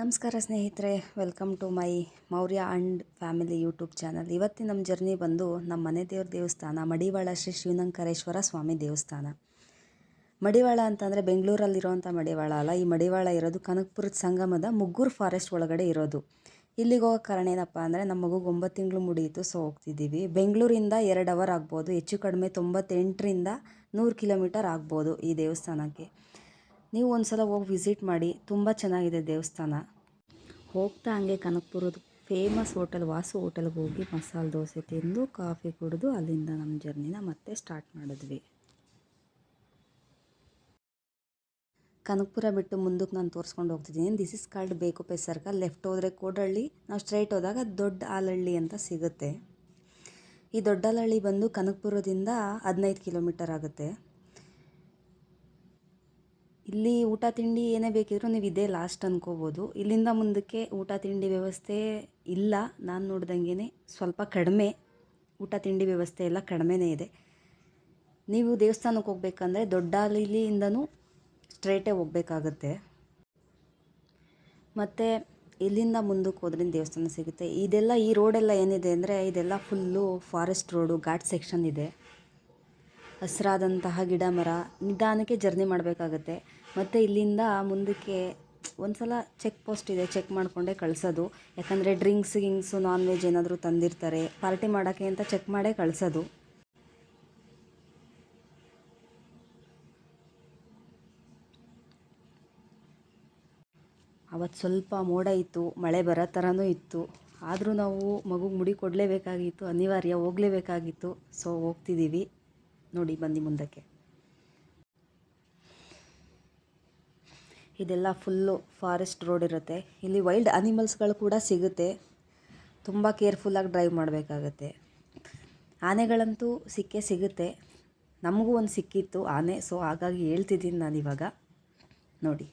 ನಮಸ್ಕಾರ ಸ್ನೇಹಿತರೆ welcome to my Maurya and family YouTube channel ಇವತ್ತಿನ ನಮ್ಮ ಜರ್ನಿ ಬಂದು ನಮ್ಮ ಮನೆ ದೇವ್ರ ದೇವಸ್ಥಾನ, ಮಡಿವಾಳ ಶ್ರೀ ಶಿವನಂಕರೇಶ್ವರ ಸ್ವಾಮಿ ದೇವಸ್ಥಾನ. ಮಡಿವಾಳ ಅಂತಂದರೆ ಬೆಂಗಳೂರಲ್ಲಿರೋವಂಥ ಮಡಿವಾಳ ಅಲ್ಲ, ಈ ಮಡಿವಾಳ ಇರೋದು ಕನಕಪುರದ ಸಂಗಮದ ಮುಗ್ಗೂರು ಫಾರೆಸ್ಟ್ ಒಳಗಡೆ ಇರೋದು. ಇಲ್ಲಿಗೆ ಹೋಗೋ ಕಾರಣ ಏನಪ್ಪ ಅಂದರೆ ನಮ್ಮ ಮಗುಗೆ ಒಂಬತ್ತು ತಿಂಗಳು ಮುಡಿಯಿತು ಸೊ ಹೋಗ್ತಿದ್ದೀವಿ. ಬೆಂಗಳೂರಿಂದ ಎರಡು ಅವರ್ ಆಗ್ಬೋದು, ಹೆಚ್ಚು ಕಡಿಮೆ ತೊಂಬತ್ತೆಂಟರಿಂದ ನೂರು ಕಿಲೋಮೀಟರ್ ಆಗ್ಬೋದು ಈ ದೇವಸ್ಥಾನಕ್ಕೆ. ನೀವು ಒಂದು ಸಲ ಹೋಗಿ ವಿಸಿಟ್ ಮಾಡಿ, ತುಂಬ ಚೆನ್ನಾಗಿದೆ ದೇವಸ್ಥಾನ. ಹೋಗ್ತಾ ಹಂಗೆ ಕನಕಪುರದ ಫೇಮಸ್ ಹೋಟೆಲ್ ವಾಸು ಹೋಟೆಲ್ಗೆ ಹೋಗಿ ಮಸಾಲೆ ದೋಸೆ ತಿಂದು ಕಾಫಿ ಕುಡಿದು, ಅಲ್ಲಿಂದ ನಮ್ಮ ಜರ್ನಿನ ಮತ್ತೆ ಸ್ಟಾರ್ಟ್ ಮಾಡಿದ್ವಿ. ಕನಕಪುರ ಬಿಟ್ಟು ಮುಂದಕ್ಕೆ ನಾನು ತೋರಿಸ್ಕೊಂಡು ಹೋಗ್ತಿದ್ದೀನಿ this is called Bekupe circle left ಹೋದರೆ ಕೋಡಹಳ್ಳಿ ನಾವು ಸ್ಟ್ರೈಟ್ ಹೋದಾಗ ದೊಡ್ಡ ಆಲಹಳ್ಳಿ ಅಂತ ಸಿಗುತ್ತೆ. ಈ ದೊಡ್ಡಲಹಳ್ಳಿ ಬಂದು ಕನಕಪುರದಿಂದ ಹದಿನೈದು ಕಿಲೋಮೀಟರ್ ಆಗುತ್ತೆ. ಇಲ್ಲಿ ಊಟ ತಿಂಡಿ ಏನೇ ಬೇಕಿದ್ರೂ ನೀವು ಇದೇ ಲಾಸ್ಟ್ ಅಂದ್ಕೋಬೋದು ಇಲ್ಲಿಂದ ಮುಂದಕ್ಕೆ ಊಟ ತಿಂಡಿ ವ್ಯವಸ್ಥೆ ಇಲ್ಲ. ನಾನು ನೋಡ್ದಂಗೆ ಸ್ವಲ್ಪ ಕಡಿಮೆ ಊಟ ತಿಂಡಿ ವ್ಯವಸ್ಥೆ ಎಲ್ಲ ಕಡಿಮೆನೇ ಇದೆ. ನೀವು ದೇವಸ್ಥಾನಕ್ಕೆ ಹೋಗ್ಬೇಕಂದ್ರೆ ದೊಡ್ಡಾಲಿಲಿಂದನೂ ಸ್ಟ್ರೈಟೇ ಹೋಗ್ಬೇಕಾಗತ್ತೆ. ಮತ್ತು ಇಲ್ಲಿಂದ ಮುಂದಕ್ಕೆ ಹೋದ್ರೆ ದೇವಸ್ಥಾನ ಸಿಗುತ್ತೆ. ಇದೆಲ್ಲ ಈ ರೋಡೆಲ್ಲ ಏನಿದೆ ಅಂದರೆ ಇದೆಲ್ಲ full forest road ghat section ಇದೆ. ಹಸಿರಾದಂತಹ ಗಿಡ ಮರ ನಿಧಾನಕ್ಕೆ ಜರ್ನಿ ಮಾಡಬೇಕಾಗತ್ತೆ. ಮತ್ತು ಇಲ್ಲಿಂದ ಮುಂದಕ್ಕೆ ಒಂದು ಸಲ ಚೆಕ್ ಪೋಸ್ಟ್ ಇದೆ, ಚೆಕ್ ಮಾಡಿಕೊಂಡೇ ಕಳಿಸೋದು. ಯಾಕಂದರೆ ಡ್ರಿಂಕ್ಸ್ ಗಿಂಕ್ಸು ನಾನ್ ವೆಜ್ ಏನಾದರೂ ತಂದಿರ್ತಾರೆ. ಪಾರ್ಟಿ ಮಾಡೋಕ್ಕೆ ಅಂತ ಚೆಕ್ ಮಾಡೇ ಕಳಿಸೋದು. ಅವತ್ತು ಸ್ವಲ್ಪ ಮೋಡ ಇತ್ತು, ಮಳೆ ಬರೋ ಥರನೂ ಇತ್ತು. ಆದರೂ ನಾವು ಮಗುಗೆ ಮುಡಿ ಕೊಡಲೇಬೇಕಾಗಿತ್ತು, ಅನಿವಾರ್ಯ ಹೋಗಲೇಬೇಕಾಗಿತ್ತು. ಸೊ ಹೋಗ್ತಿದ್ದೀವಿ ನೋಡಿ, ಬನ್ನಿ ಮುಂದಕ್ಕೆ. ಇದೆಲ್ಲ ಫುಲ್ಲು ಫಾರೆಸ್ಟ್ ರೋಡ್ ಇರುತ್ತೆ. ಇಲ್ಲಿ ವೈಲ್ಡ್ ಅನಿಮಲ್ಸ್ಗಳು ಕೂಡ ಸಿಗುತ್ತೆ. ತುಂಬ ಕೇರ್ಫುಲ್ಲಾಗಿ ಡ್ರೈವ್ ಮಾಡಬೇಕಾಗತ್ತೆ. ಆನೆಗಳಂತೂ ಸಿಕ್ಕೇ ಸಿಗುತ್ತೆ. ನಮಗೂ ಒಂದು ಸಿಕ್ಕಿತ್ತು ಆನೆ, ಸೊ ಹಾಗಾಗಿ ಹೇಳ್ತಿದ್ದೀನಿ ನಾನಿವಾಗ ನೋಡಿ.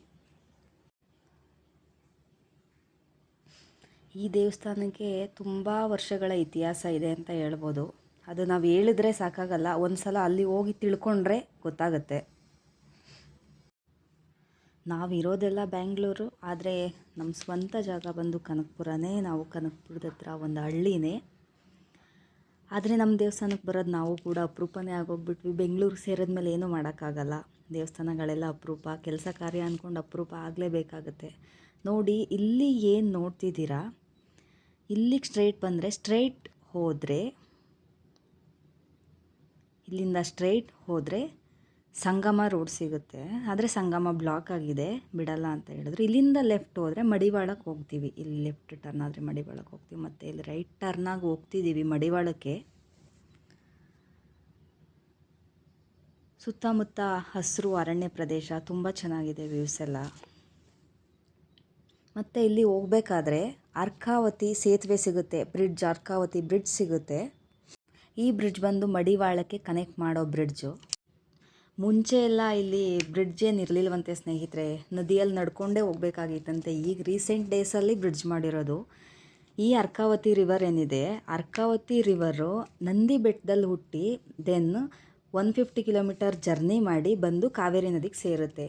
ಈ ದೇವಸ್ಥಾನಕ್ಕೆ ತುಂಬ ವರ್ಷಗಳ ಇತಿಹಾಸ ಇದೆ ಅಂತ ಹೇಳ್ಬೋದು. ಅದು ನಾವು ಹೇಳಿದ್ರೆ ಸಾಕಾಗಲ್ಲ. ಒಂದು ಸಲ ಅಲ್ಲಿ ಹೋಗಿ ತಿಳ್ಕೊಂಡ್ರೆ ಗೊತ್ತಾಗುತ್ತೆ. ನಾವಿರೋದೆಲ್ಲ ಬ್ಯಾಂಗ್ಳೂರು, ಆದರೆ ನಮ್ಮ ಸ್ವಂತ ಜಾಗ ಬಂದು ಕನಕಪುರನೇ, ನಾವು ಕನಕಪುರದ ಹತ್ರ ಒಂದು ಹಳ್ಳಿನೇ. ಆದರೆ ನಮ್ಮ ದೇವಸ್ಥಾನಕ್ಕೆ ಬರೋದು ನಾವು ಕೂಡ ಅಪರೂಪನೇ ಆಗೋಗ್ಬಿಟ್ವಿ. ಬೆಂಗಳೂರಿಗೆ ಸೇರಿದ ಮೇಲೆ ಏನೂ ಮಾಡೋಕ್ಕಾಗಲ್ಲ. ದೇವಸ್ಥಾನಗಳೆಲ್ಲ ಅಪರೂಪ, ಕೆಲಸ ಕಾರ್ಯ ಅಂದ್ಕೊಂಡು ಅಪರೂಪ ಆಗಲೇಬೇಕಾಗತ್ತೆ. ನೋಡಿ, ಇಲ್ಲಿ ಏನು ನೋಡ್ತಿದ್ದೀರಾ? ಇಲ್ಲಿಗೆ ಸ್ಟ್ರೈಟ್ ಬಂದರೆ ಸ್ಟ್ರೈಟ್ ಹೋದರೆ ಇಲ್ಲಿಂದ ಸ್ಟ್ರೈಟ್ ಹೋದರೆ ಸಂಗಮ ರೋಡ್ ಸಿಗುತ್ತೆ. ಆದರೆ ಸಂಗಮ ಬ್ಲಾಕ್ ಆಗಿದೆ. ಬಿಡಲ್ಲ ಅಂತ ಹೇಳಿದ್ರು. ಇಲ್ಲಿಂದ ಲೆಫ್ಟ್ ಹೋದರೆ ಮಡಿವಾಳಕ್ಕೆ ಹೋಗ್ತೀವಿ. ಇಲ್ಲಿ ಲೆಫ್ಟ್ ಟರ್ನ್ ಆದರೆ ಮಡಿವಾಳಕ್ಕೆ ಹೋಗ್ತೀವಿ. ಮತ್ತು ಇಲ್ಲಿ ರೈಟ್ ಟರ್ನಾಗಿ ಹೋಗ್ತಿದ್ದೀವಿ ಮಡಿವಾಳಕ್ಕೆ. ಸುತ್ತಮುತ್ತ ಹಸಿರು, ಅರಣ್ಯ ಪ್ರದೇಶ, ತುಂಬ ಚೆನ್ನಾಗಿದೆ ವ್ಯೂಸ್ ಎಲ್ಲ. ಮತ್ತು ಇಲ್ಲಿ ಹೋಗ್ಬೇಕಾದ್ರೆ ಅರ್ಕಾವತಿ ಸೇತುವೆ ಸಿಗುತ್ತೆ. ಬ್ರಿಡ್ಜ್ ಅರ್ಕಾವತಿ ಬ್ರಿಡ್ಜ್ ಸಿಗುತ್ತೆ. ಈ ಬ್ರಿಡ್ಜ್ ಬಂದು ಮಡಿವಾಳಕ್ಕೆ ಕನೆಕ್ಟ್ ಮಾಡೋ ಬ್ರಿಡ್ಜು. ಮುಂಚೆ ಎಲ್ಲ ಇಲ್ಲಿ ಬ್ರಿಡ್ಜ್ ಏನು ಇರಲಿಲ್ವಂತೆ ಸ್ನೇಹಿತರೆ ನದಿಯಲ್ಲಿ ನಡ್ಕೊಂಡೇ ಹೋಗ್ಬೇಕಾಗಿತ್ತಂತೆ. ಈಗ ರೀಸೆಂಟ್ ಡೇಸಲ್ಲಿ ಬ್ರಿಡ್ಜ್ ಮಾಡಿರೋದು. ಈ ಅರ್ಕಾವತಿ ರಿವರ್ ಏನಿದೆ, ಅರ್ಕಾವತಿ ರಿವರು ನಂದಿ ಬೆಟ್ಟದಲ್ಲಿ ಹುಟ್ಟಿ, then one fifty kilometer journey ಮಾಡಿ ಬಂದು ಕಾವೇರಿ ನದಿಗೆ ಸೇರುತ್ತೆ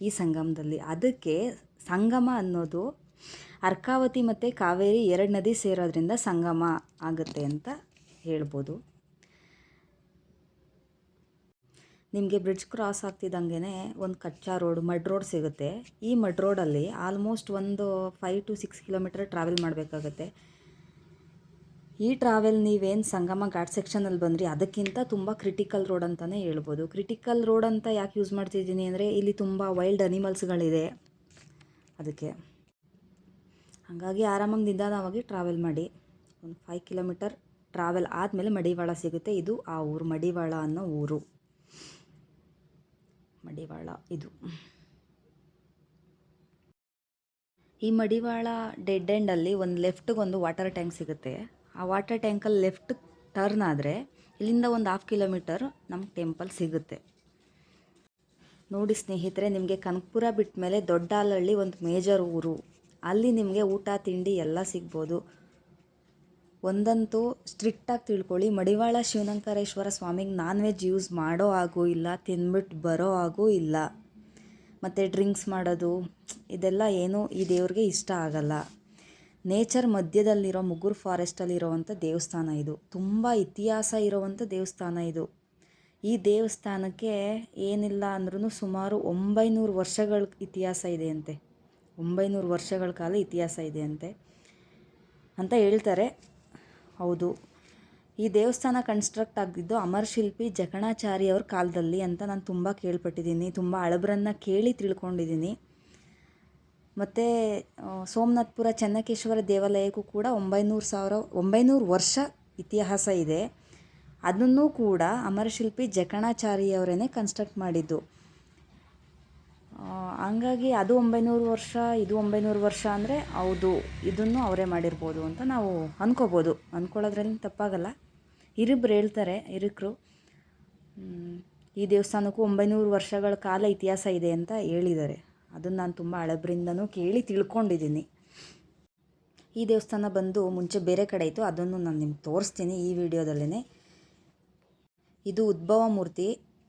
ಈ ಸಂಗಮದಲ್ಲಿ. ಅದಕ್ಕೆ ಸಂಗಮ ಅನ್ನೋದು ಅರ್ಕಾವತಿ ಮತ್ತು ಕಾವೇರಿ ಎರಡು ನದಿ ಸೇರೋದ್ರಿಂದ ಸಂಗಮ ಆಗುತ್ತೆ ಅಂತ ಹೇಳ್ಬೋದು. ನಿಮಗೆ ಬ್ರಿಡ್ಜ್ ಕ್ರಾಸ್ ಆಗ್ತಿದ್ದಂಗೆ ಒಂದು ಕಚ್ಚಾ ರೋಡ್ ಮಡ್ ರೋಡ್ ಸಿಗುತ್ತೆ. ಈ ಮಡ್ ರೋಡಲ್ಲಿ ಆಲ್ಮೋಸ್ಟ್ ಒಂದು five to six kilometer travel ಮಾಡಬೇಕಾಗತ್ತೆ. ಈ ಟ್ರಾವೆಲ್ ನೀವೇನು ಸಂಗಮ ಘಾಟ್ ಸೆಕ್ಷನಲ್ಲಿ ಬಂದ್ರಿ, ಅದಕ್ಕಿಂತ ತುಂಬ ಕ್ರಿಟಿಕಲ್ ರೋಡ್ ಅಂತಲೇ ಹೇಳ್ಬೋದು. ಕ್ರಿಟಿಕಲ್ ರೋಡ್ ಅಂತ ಯಾಕೆ ಯೂಸ್ ಮಾಡ್ತಿದ್ದೀನಿ ಅಂದರೆ, ಇಲ್ಲಿ ತುಂಬ ವೈಲ್ಡ್ ಅನಿಮಲ್ಸ್ಗಳಿದೆ ಅದಕ್ಕೆ. ಹಾಗಾಗಿ ಆರಾಮಾಗಿ ನಿಧಾನವಾಗಿ ಟ್ರಾವೆಲ್ ಮಾಡಿ. ಒಂದು ಫೈವ್ ಕಿಲೋಮೀಟರ್ ಟ್ರಾವೆಲ್ ಆದಮೇಲೆ ಮಡಿವಾಳ ಸಿಗುತ್ತೆ. ಇದು ಆ ಊರು. ಮಡಿವಾಳ ಅನ್ನೋ ಊರು. ಮಡಿವಾಳ ಇದು. ಈ ಮಡಿವಾಳ ಡೆಡ್ ಎಂಡಲ್ಲಿ ಒಂದು ಲೆಫ್ಟಿಗೆ ಒಂದು ವಾಟರ್ ಟ್ಯಾಂಕ್ ಸಿಗುತ್ತೆ. ಆ ವಾಟರ್ ಟ್ಯಾಂಕಲ್ಲಿ ಲೆಫ್ಟ್ ಟರ್ನ್ ಆದರೆ ಇಲ್ಲಿಂದ ಒಂದು ಹಾಫ್ ಕಿಲೋಮೀಟರ್ ನಮ್ಮ ಟೆಂಪಲ್ ಸಿಗುತ್ತೆ. ನೋಡಿ ಸ್ನೇಹಿತರೆ, ನಿಮಗೆ ಕನಕಪುರ ಬಿಟ್ಟ ಮೇಲೆ ದೊಡ್ಡ ಒಂದು ಮೇಜರ್ ಊರು. ಅಲ್ಲಿ ನಿಮಗೆ ಊಟ, ತಿಂಡಿ ಎಲ್ಲ ಸಿಗ್ಬೋದು. ಒಂದಂತೂ ಸ್ಟ್ರಿಕ್ಟಾಗಿ ತಿಳ್ಕೊಳ್ಳಿ. ಮಡಿವಾಳ ಶಿವನಂಕರೇಶ್ವರ ಸ್ವಾಮಿಗೆ ನಾನ್ ವೆಜ್ ಯೂಸ್ ಮಾಡೋ ಹಾಗೂ ಇಲ್ಲ ತಿಂದ್ಬಿಟ್ಟು ಬರೋ ಹಾಗೂ ಇಲ್ಲ. ಮತ್ತು ಡ್ರಿಂಕ್ಸ್ ಮಾಡೋದು, ಇದೆಲ್ಲ ಏನೂ ಈ ದೇವ್ರಿಗೆ ಇಷ್ಟ ಆಗಲ್ಲ. ನೇಚರ್ ಮಧ್ಯದಲ್ಲಿರೋ ಮುಗುರು ಫಾರೆಸ್ಟಲ್ಲಿರೋವಂಥ ದೇವಸ್ಥಾನ ಇದು. ತುಂಬ ಇತಿಹಾಸ ಇರೋವಂಥ ದೇವಸ್ಥಾನ ಇದು. ಈ ದೇವಸ್ಥಾನಕ್ಕೆ ಏನಿಲ್ಲ ಅಂದ್ರೂ ಸುಮಾರು ಒಂಬೈನೂರು ವರ್ಷಗಳ ಇತಿಹಾಸ ಇದೆ ಅಂತೆ ಒಂಬೈನೂರು ವರ್ಷಗಳ ಕಾಲ ಇತಿಹಾಸ ಇದೆ ಅಂತೆ ಅಂತ ಹೇಳ್ತಾರೆ. ಹೌದು. ಈ ದೇವಸ್ಥಾನ ಕನ್ಸ್ಟ್ರಕ್ಟ್ ಆಗಿದ್ದು ಅಮರಶಿಲ್ಪಿ ಜಕಣಾಚಾರಿ ಅವ್ರ ಕಾಲದಲ್ಲಿ ಅಂತ ನಾನು ತುಂಬ ಕೇಳ್ಪಟ್ಟಿದ್ದೀನಿ. ತುಂಬ ಹಳಬರನ್ನ ಕೇಳಿ ತಿಳ್ಕೊಂಡಿದ್ದೀನಿ. ಮತ್ತು ಸೋಮನಾಥ್ಪುರ ಚೆನ್ನಕೇಶ್ವರ ದೇವಾಲಯಕ್ಕೂ ಕೂಡ ಒಂಬೈನೂರು ಸಾವಿರ, ಒಂಬೈನೂರು ವರ್ಷ ಇತಿಹಾಸ ಇದೆ. ಅದನ್ನೂ ಕೂಡ ಅಮರಶಿಲ್ಪಿ ಜಕಣಾಚಾರಿಯವರೇ ಕನ್ಸ್ಟ್ರಕ್ಟ್ ಮಾಡಿದ್ದು. ಹಂಗಾಗಿ ಅದು ಒಂಬೈನೂರು ವರ್ಷ, ಇದು ಒಂಬೈನೂರು ವರ್ಷ ಅಂದರೆ ಹೌದು, ಇದನ್ನು ಅವರೇ ಮಾಡಿರ್ಬೋದು ಅಂತ ನಾವು ಅಂದ್ಕೋಬೋದು ಅಂದ್ಕೊಳ್ಳೋದ್ರಲ್ಲಿ ತಪ್ಪಾಗಲ್ಲ. ಹಿರಿಬ್ರು ಹೇಳ್ತಾರೆ ಹಿರಿಕರು ಈ ದೇವಸ್ಥಾನಕ್ಕೂ ಒಂಬೈನೂರು ವರ್ಷಗಳ ಕಾಲ ಇತಿಹಾಸ ಇದೆ ಅಂತ ಹೇಳಿದ್ದಾರೆ. ಅದನ್ನು ನಾನು ತುಂಬ ಅಳಬ್ರಿಂದನೂ ಕೇಳಿ ತಿಳ್ಕೊಂಡಿದ್ದೀನಿ. ಈ ದೇವಸ್ಥಾನ ಬಂದು ಮುಂಚೆ ಬೇರೆ ಕಡೆ ಇತ್ತು, ಅದನ್ನು ನಾನು ನಿಮ್ಗೆ ತೋರಿಸ್ತೀನಿ ಈ ವಿಡಿಯೋದಲ್ಲೇ ಇದು ಉದ್ಭವ ಮೂರ್ತಿ.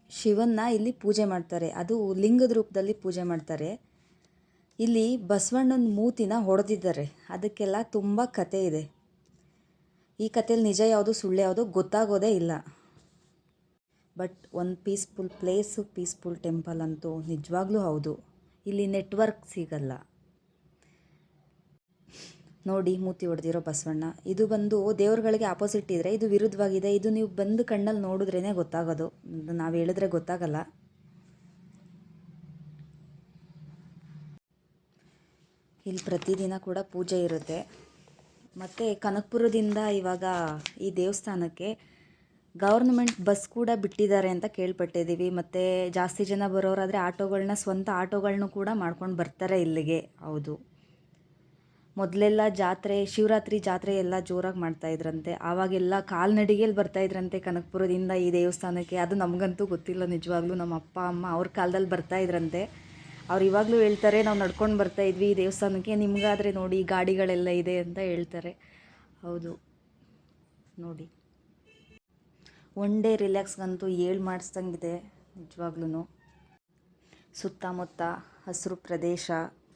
ಶಿವನ್ನ ಇಲ್ಲಿ ಪೂಜೆ ಮಾಡ್ತಾರೆ. ಅದು ಲಿಂಗದ ರೂಪದಲ್ಲಿ ಪೂಜೆ ಮಾಡ್ತಾರೆ. ಇಲ್ಲಿ ಬಸವಣ್ಣನ ಮೂತಿನ ಹೊಡೆದಿದ್ದಾರೆ. ಅದಕ್ಕೆಲ್ಲ ತುಂಬ ಕತೆ ಇದೆ. ಈ ಕಥೆಯಲ್ಲಿ ನಿಜ ಯಾವುದು, ಸುಳ್ಳು ಯಾವುದು ಗೊತ್ತಾಗೋದೇ ಇಲ್ಲ. ಬಟ್ ಒಂದು ಪೀಸ್ಫುಲ್ ಪ್ಲೇಸು ಪೀಸ್ಫುಲ್ ಟೆಂಪಲ್ ಅಂತೂ ನಿಜವಾಗ್ಲೂ ಹೌದು. ಇಲ್ಲಿ ನೆಟ್ವರ್ಕ್ ಸಿಗಲ್ಲ. ನೋಡಿ ಮೂತಿ ಹೊಡೆದಿರೋ ಬಸವಣ್ಣ. ಇದು ಬಂದು ದೇವ್ರುಗಳಿಗೆ ಆಪೋಸಿಟ್ ಇದ್ದರೆ ಇದು ವಿರುದ್ಧವಾಗಿದೆ. ಇದು ನೀವು ಬಂದು ಕಣ್ಣಲ್ಲಿ ನೋಡಿದ್ರೇ ಗೊತ್ತಾಗೋದು. ನಾವು ಹೇಳಿದ್ರೆ ಗೊತ್ತಾಗಲ್ಲ. ಇಲ್ಲಿ ಪ್ರತಿದಿನ ಕೂಡ ಪೂಜೆ ಇರುತ್ತೆ. ಮತ್ತು ಕನಕಪುರದಿಂದ ಇವಾಗ ಈ ದೇವಸ್ಥಾನಕ್ಕೆ ಗೌರ್ಮೆಂಟ್ ಬಸ್ ಕೂಡ ಬಿಟ್ಟಿದ್ದಾರೆ ಅಂತ ಕೇಳ್ಪಟ್ಟಿದ್ದೀವಿ ಮತ್ತು ಜಾಸ್ತಿ ಜನ ಬರೋರಾದರೆ ಆಟೋಗಳನ್ನ ಸ್ವಂತ ಆಟೋಗಳನ್ನೂ ಕೂಡ ಮಾಡ್ಕೊಂಡು ಬರ್ತಾರೆ ಇಲ್ಲಿಗೆ. ಹೌದು. ಮೊದಲೆಲ್ಲ ಜಾತ್ರೆ, ಶಿವರಾತ್ರಿ ಜಾತ್ರೆ ಎಲ್ಲ ಜೋರಾಗಿ ಮಾಡ್ತಾಯಿದ್ರಂತೆ ಆವಾಗೆಲ್ಲ ಕಾಲ್ನಡಿಗೆಯಲ್ಲಿ ಬರ್ತಾಯಿದ್ರಂತೆ ಕನಕಪುರದಿಂದ ಈ ದೇವಸ್ಥಾನಕ್ಕೆ. ಅದು ನಮಗಂತೂ ಗೊತ್ತಿಲ್ಲ ನಿಜವಾಗ್ಲೂ. ನಮ್ಮ ಅಪ್ಪ, ಅಮ್ಮ ಅವ್ರ ಕಾಲದಲ್ಲಿ ಬರ್ತಾಯಿದ್ರಂತೆ ಅವ್ರು ಇವಾಗಲೂ ಹೇಳ್ತಾರೆ, ನಾವು ನಡ್ಕೊಂಡು ಬರ್ತಾಯಿದ್ವಿ ಈ ದೇವಸ್ಥಾನಕ್ಕೆ. ನಿಮಗಾದರೆ ನೋಡಿ, ಗಾಡಿಗಳೆಲ್ಲ ಇದೆ ಅಂತ ಹೇಳ್ತಾರೆ. ಹೌದು. ನೋಡಿ. ಒನ್ ಡೇ ರಿಲ್ಯಾಕ್ಸ್ಗಂತೂ ಏಳು ಮಾಡಿಸ್ದಂಗಿದೆ ನಿಜವಾಗ್ಲೂ ಸುತ್ತಮುತ್ತ ಹಸಿರು ಪ್ರದೇಶ.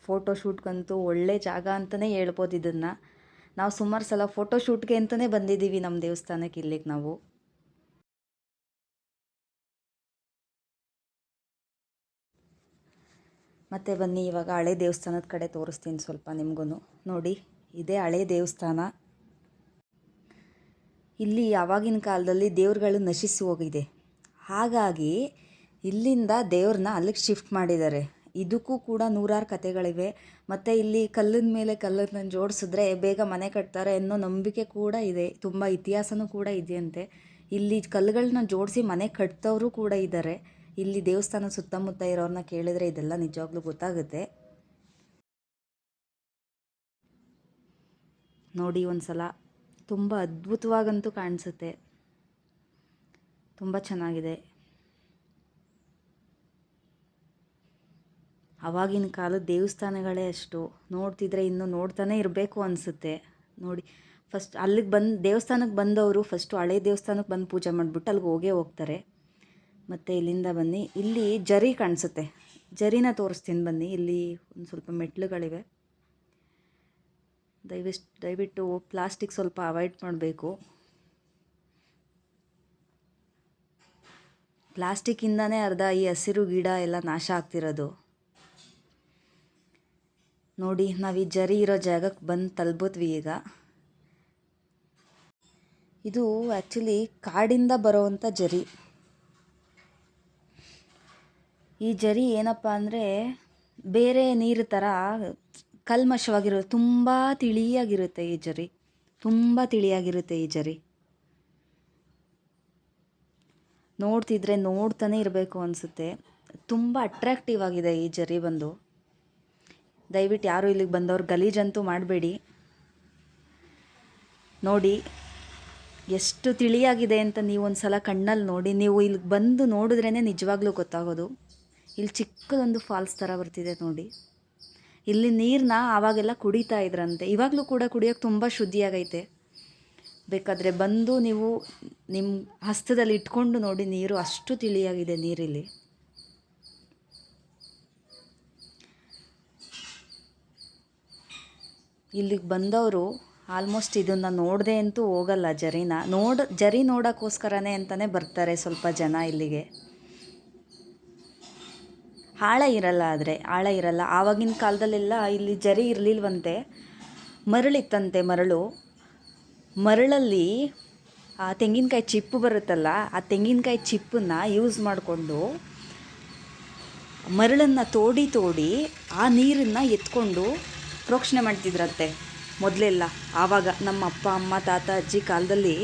ಫೋಟೋ ಶೂಟ್ಗಂತೂ ಒಳ್ಳೆ ಜಾಗ ಅಂತಲೇ ಹೇಳ್ಬೋದು ಇದನ್ನು. ನಾವು ಸುಮಾರು ಸಲ ಫೋಟೋ ಶೂಟ್ಗೆ ಅಂತಲೇ ಬಂದಿದ್ದೀವಿ ನಮ್ಮ ದೇವಸ್ಥಾನಕ್ಕೆ ಇಲ್ಲಿಗೆ ನಾವು. ಮತ್ತೆ ಬನ್ನಿ, ಇವಾಗ ಹಳೆ ದೇವಸ್ಥಾನದ ಕಡೆ ತೋರಿಸ್ತೀನಿ ಸ್ವಲ್ಪ ನಿಮಗೂ ನೋಡಿ, ಇದೇ ಹಳೆ ದೇವಸ್ಥಾನ. ಇಲ್ಲಿ ಯಾವಾಗಿನ ಕಾಲದಲ್ಲಿ ದೇವ್ರುಗಳು ನಶಿಸಿ ಹೋಗಿದೆ. ಹಾಗಾಗಿ ಇಲ್ಲಿಂದ ದೇವ್ರನ್ನ ಅಲ್ಲಿಗೆ ಶಿಫ್ಟ್ ಮಾಡಿದ್ದಾರೆ. ಇದಕ್ಕೂ ಕೂಡ ನೂರಾರು ಕಥೆಗಳಿವೆ. ಮತ್ತು ಇಲ್ಲಿ ಕಲ್ಲಿನ ಮೇಲೆ ಕಲ್ಲನ್ನು ಜೋಡಿಸಿದ್ರೆ ಬೇಗ ಮನೆ ಕಟ್ತಾರೆ ಅನ್ನೋ ನಂಬಿಕೆ ಕೂಡ ಇದೆ. ತುಂಬ ಇತಿಹಾಸನೂ ಕೂಡ ಇದೆಯಂತೆ. ಇಲ್ಲಿ ಕಲ್ಲುಗಳನ್ನ ಜೋಡಿಸಿ ಮನೆ ಕಟ್ತವರು ಕೂಡ ಇದ್ದಾರೆ ಇಲ್ಲಿ ದೇವಸ್ಥಾನ ಸುತ್ತಮುತ್ತ ಇರೋರನ್ನ ಕೇಳಿದರೆ ಇದೆಲ್ಲ ನಿಜವಾಗ್ಲೂ ಗೊತ್ತಾಗುತ್ತೆ. ನೋಡಿ ಒಂದು ಸಲ ತುಂಬ ಅದ್ಭುತವಾಗಂತೂ ಕಾಣಿಸುತ್ತೆ. ತುಂಬ ಚೆನ್ನಾಗಿದೆ. ಆವಾಗಿನ ಕಾಲದ ದೇವಸ್ಥಾನಗಳೇ ಅಷ್ಟು. ನೋಡ್ತಿದ್ರೆ ಇನ್ನೂ ನೋಡ್ತಾನೆ ಇರಬೇಕು ಅನಿಸುತ್ತೆ. ನೋಡಿ ಫಸ್ಟ್ ಅಲ್ಲಿಗೆ ಬಂದು ದೇವಸ್ಥಾನಕ್ಕೆ ಬಂದವರು ಫಸ್ಟು ಹಳೆ ದೇವಸ್ಥಾನಕ್ಕೆ ಬಂದು ಪೂಜೆ ಮಾಡಿಬಿಟ್ಟು ಅಲ್ಲಿಗೆ ಹೋಗೇ ಹೋಗ್ತಾರೆ. ಮತ್ತು ಇಲ್ಲಿಂದ ಬನ್ನಿ. ಇಲ್ಲಿ ಜರಿ ಕಾಣಿಸುತ್ತೆ. ಜರಿನ ತೋರಿಸ್ತೀನಿ ಬನ್ನಿ. ಇಲ್ಲಿ ಒಂದು ಸ್ವಲ್ಪ ಮೆಟ್ಲುಗಳಿವೆ. ದಯವಿಷ್ಟು ದಯವಿಟ್ಟು ಪ್ಲಾಸ್ಟಿಕ್ ಸ್ವಲ್ಪ ಅವಾಯ್ಡ್ ಮಾಡಬೇಕು. ಪ್ಲಾಸ್ಟಿಕ್ಕಿಂದನೇ ಅರ್ಧ ಈ ಹಸಿರು ಗಿಡ ಎಲ್ಲ ನಾಶ ಆಗ್ತಿರೋದು. ನೋಡಿ, ನಾವು ಈ ಜರಿ ಇರೋ ಜಾಗಕ್ಕೆ ಬಂದು ತಲುಪಿದ್ವಿ ಈಗ. ಇದು ಆ್ಯಕ್ಚುಲಿ ಕಾಡಿಂದ ಬರೋವಂಥ ಜರಿ. ಈ ಜರಿ ಏನಪ್ಪ ಅಂದರೆ ಬೇರೆ ನೀರು ಥರ ಕಲ್ಮಶವಾಗಿರೋ, ತುಂಬ ತಿಳಿಯಾಗಿರುತ್ತೆ ಈ ಜರಿ. ತುಂಬ ತಿಳಿಯಾಗಿರುತ್ತೆ ಈ ಜರಿ. ನೋಡ್ತಿದ್ರೆ ನೋಡ್ತಾನೆ ಇರಬೇಕು ಅನಿಸುತ್ತೆ. ತುಂಬ ಅಟ್ರಾಕ್ಟಿವ್ ಆಗಿದೆ ಈ ಜರಿ ಬಂದು. ದಯವಿಟ್ಟು ಯಾರು ಇಲ್ಲಿಗೆ ಬಂದವ್ರು ಗಲೀಜಂತೂ ಮಾಡಬೇಡಿ. ನೋಡಿ, ಎಷ್ಟು ತಿಳಿಯಾಗಿದೆ ಅಂತ ನೀವು ಒಂದು ಸಲ ಕಣ್ಣಲ್ಲಿ ನೋಡಿ, ನೀವು ಇಲ್ಲಿಗೆ ಬಂದು ನೋಡಿದ್ರೇ ನಿಜವಾಗ್ಲೂ ಗೊತ್ತಾಗೋದು. ಇಲ್ಲಿ ಚಿಕ್ಕದೊಂದು ಫಾಲ್ಸ್ ಥರ ಬರ್ತಿದೆ ನೋಡಿ. ಇಲ್ಲಿ ನೀರನ್ನ ಆವಾಗೆಲ್ಲ ಕುಡಿತಾ ಇದ್ರಂತೆ. ಇವಾಗಲೂ ಕೂಡ ಕುಡಿಯೋಕ್ಕೆ ತುಂಬ ಶುದ್ಧಿಯಾಗೈತೆ. ಬೇಕಾದರೆ ಬಂದು ನೀವು ನಿಮ್ಮ ಹಸ್ತದಲ್ಲಿ ಇಟ್ಕೊಂಡು ನೋಡಿ ನೀರು, ಅಷ್ಟು ತಿಳಿಯಾಗಿದೆ ನೀರಿಲ್ಲಿ. ಇಲ್ಲಿಗೆ ಬಂದವರು ಆಲ್ಮೋಸ್ಟ್ ಇದನ್ನು ನೋಡದೆ ಅಂತೂ ಹೋಗಲ್ಲ ಜರಿನ. ನೋಡ, ಜರಿ ನೋಡೋಕ್ಕೋಸ್ಕರನೇ ಅಂತಲೇ ಬರ್ತಾರೆ ಸ್ವಲ್ಪ ಜನ ಇಲ್ಲಿಗೆ. ಆಳ ಇರಲ್ಲ ಆದರೆ, ಆಳ ಇರಲ್ಲ. ಆವಾಗಿನ ಕಾಲದಲ್ಲೆಲ್ಲ ಇಲ್ಲಿ ಜರಿ ಇರಲಿಲ್ವಂತೆ. ಮರಳಿತ್ತಂತೆ ಮರಳು. ಮರಳಲ್ಲಿ ಆ ತೆಂಗಿನಕಾಯಿ ಚಿಪ್ಪು ಬರುತ್ತಲ್ಲ, ಆ ತೆಂಗಿನಕಾಯಿ ಚಿಪ್ಪನ್ನು ಯೂಸ್ ಮಾಡಿಕೊಂಡು ಮರಳನ್ನು ತೋಡಿ ತೋಡಿ ಆ ನೀರನ್ನು ಎತ್ಕೊಂಡು ಪ್ರೋಕ್ಷಣೆ ಮಾಡ್ತಿದ್ರಂತೆ. ಮೊದಲೆಲ್ಲ ಆವಾಗ ನಮ್ಮ ಅಪ್ಪ, ಅಮ್ಮ, ತಾತ, ಅಜ್ಜಿ ಕಾಲದಲ್ಲಿ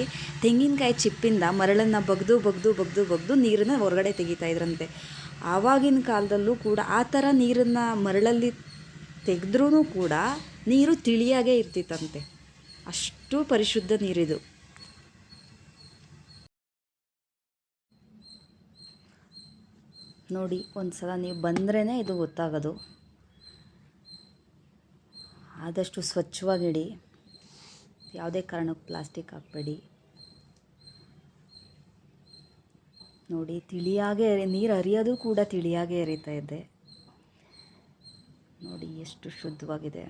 ತೆಂಗಿನಕಾಯಿ ಚಿಪ್ಪಿಂದ ಮರಳನ್ನು ಬಗ್ದು ಬಗ್ದು ಬಗ್ದು ಬಗ್ದು ನೀರನ್ನು ಹೊರಗಡೆ ತೆಗಿತಾಯಿದ್ರಂತೆ ಆವಾಗಿನ ಕಾಲದಲ್ಲೂ ಕೂಡ ಆ ಥರ ನೀರನ್ನು ಮರಳಲ್ಲಿ ತೆಗೆದ್ರೂ ಕೂಡ ನೀರು ತಿಳಿಯಾಗೇ ಇರ್ತಿತ್ತಂತೆ. ಅಷ್ಟು ಪರಿಶುದ್ಧ ನೀರಿದು. ನೋಡಿ ಒಂದು ಸಲ ನೀವು ಬಂದ್ರೇ ಇದು ಗೊತ್ತಾಗೋದು. ಆದಷ್ಟು ಸ್ವಚ್ಛವಾಗಿಡಿ. ಯಾವುದೇ ಕಾರಣಕ್ಕೆ ಪ್ಲಾಸ್ಟಿಕ್ ಹಾಕಬೇಡಿ. ನೋಡಿ, ತಿಳಿಯಾಗೆ ನೀರು ಹರಿಯೋದು ಕೂಡ ತಿಳಿಯಾಗೆ ಹರಿತಾ ಇದೆ. ನೋಡಿ, ಎಷ್ಟು ಶುದ್ಧವಾಗಿದೆ.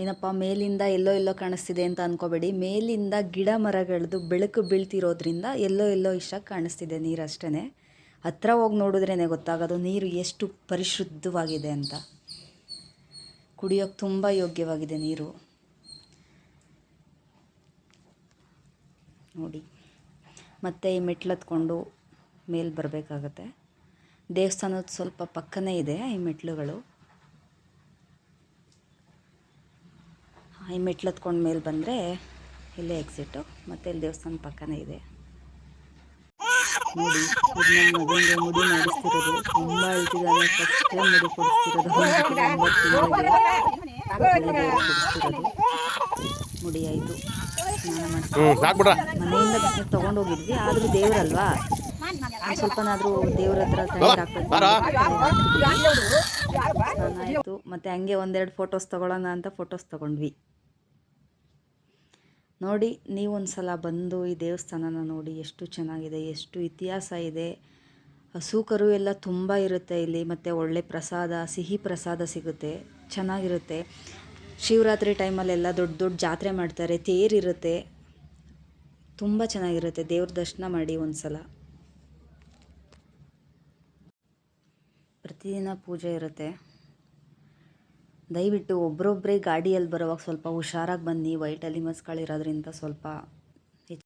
ಏನಪ್ಪ, ಮೇಲಿಂದ ಎಲ್ಲೋ ಎಲ್ಲೋ ಕಾಣಿಸ್ತಿದೆ ಅಂತ ಅಂದ್ಕೋಬೇಡಿ ಮೇಲಿಂದ ಗಿಡ ಮರಗಳದ್ದು ಬೆಳಕು ಬೀಳ್ತಿರೋದ್ರಿಂದ ಎಲ್ಲೋ ಎಲ್ಲೋ ಇಷ್ಟ ಕಾಣಿಸ್ತಿದೆ ನೀರು ಅಷ್ಟೇ ಹತ್ರ ಹೋಗಿ ನೋಡಿದ್ರೇ ಗೊತ್ತಾಗೋದು ನೀರು ಎಷ್ಟು ಪರಿಶುದ್ಧವಾಗಿದೆ ಅಂತ. ಕುಡಿಯೋಕ್ಕೆ ತುಂಬ ಯೋಗ್ಯವಾಗಿದೆ ನೀರು. ನೋಡಿ. ಮತ್ತೆ ಈ ಮೆಟ್ಲು ಹತ್ಕೊಂಡು ಮೇಲೆ ಬರಬೇಕಾಗತ್ತೆ. ದೇವಸ್ಥಾನದ ಸ್ವಲ್ಪ ಪಕ್ಕನೇ ಇದೆ ಈ ಮೆಟ್ಲುಗಳು. ಈ ಮೆಟ್ಲು ಹತ್ಕೊಂಡು ಮೇಲೆ ಬಂದರೆ ಇಲ್ಲೇ ಎಕ್ಸಿಟು ಮತ್ತು ಇಲ್ಲಿ ದೇವಸ್ಥಾನ ಪಕ್ಕನೇ ಇದೆ. ನೋಡಿ ಇದು ನನ್ನ ಮಗನಿಗೆ ಮುಡಿ ಮಾಡಿಸ್ತಿರೋದು ತುಂಬ ಅಳ್ತಿದ್ದಾನೆ ಫಸ್ಟ್ ಟೈಮ್ ಮುಡಿ ಕೊಡಿಸ್ತಿರೋದು ಮುಡಿ ಆಯಿತು. ಮನೆಯಿಂದ ಆದರೂ ದೇವರಲ್ವಾ? ಸ್ವಲ್ಪನಾದರೂ ದೇವ್ರ ಹತ್ರ ಆಯಿತು. ಮತ್ತು ಹಂಗೆ ಒಂದೆರಡು ಫೋಟೋಸ್ ತಗೊಳ್ಳೋಣ ಅಂತ ಫೋಟೋಸ್ ತೊಗೊಂಡ್ವಿ. ನೋಡಿ ನೀವೊಂದು ಸಲ ಬಂದು ಈ ದೇವಸ್ಥಾನನ ನೋಡಿ ಎಷ್ಟು ಚೆನ್ನಾಗಿದೆ, ಎಷ್ಟು ಇತಿಹಾಸ ಇದೆ. ಹಸು ಕರು ಎಲ್ಲ ತುಂಬ ಇರುತ್ತೆ ಇಲ್ಲಿ, ಮತ್ತು ಒಳ್ಳೆ ಪ್ರಸಾದ, ಸಿಹಿ ಪ್ರಸಾದ ಸಿಗುತ್ತೆ, ಚೆನ್ನಾಗಿರುತ್ತೆ. ಶಿವರಾತ್ರಿ ಟೈಮಲ್ಲೆಲ್ಲ ದೊಡ್ಡ ದೊಡ್ಡ ಜಾತ್ರೆ ಮಾಡ್ತಾರೆ ತೇರಿರುತ್ತೆ ತುಂಬ ಚೆನ್ನಾಗಿರುತ್ತೆ, ದೇವ್ರ ದರ್ಶನ ಮಾಡಿ ಒಂದು ಸಲ ಪ್ರತಿದಿನ ಪೂಜೆ ಇರುತ್ತೆ. ದಯವಿಟ್ಟು ಒಬ್ಬರೊಬ್ಬರೇ ಗಾಡಿಯಲ್ಲಿ ಬರೋವಾಗ ಸ್ವಲ್ಪ ಹುಷಾರಾಗಿ ಬನ್ನಿ ವೈಟಲ್ಲಿ ಮಸ್ಗಳಿರೋದ್ರಿಂದ ಸ್ವಲ್ಪ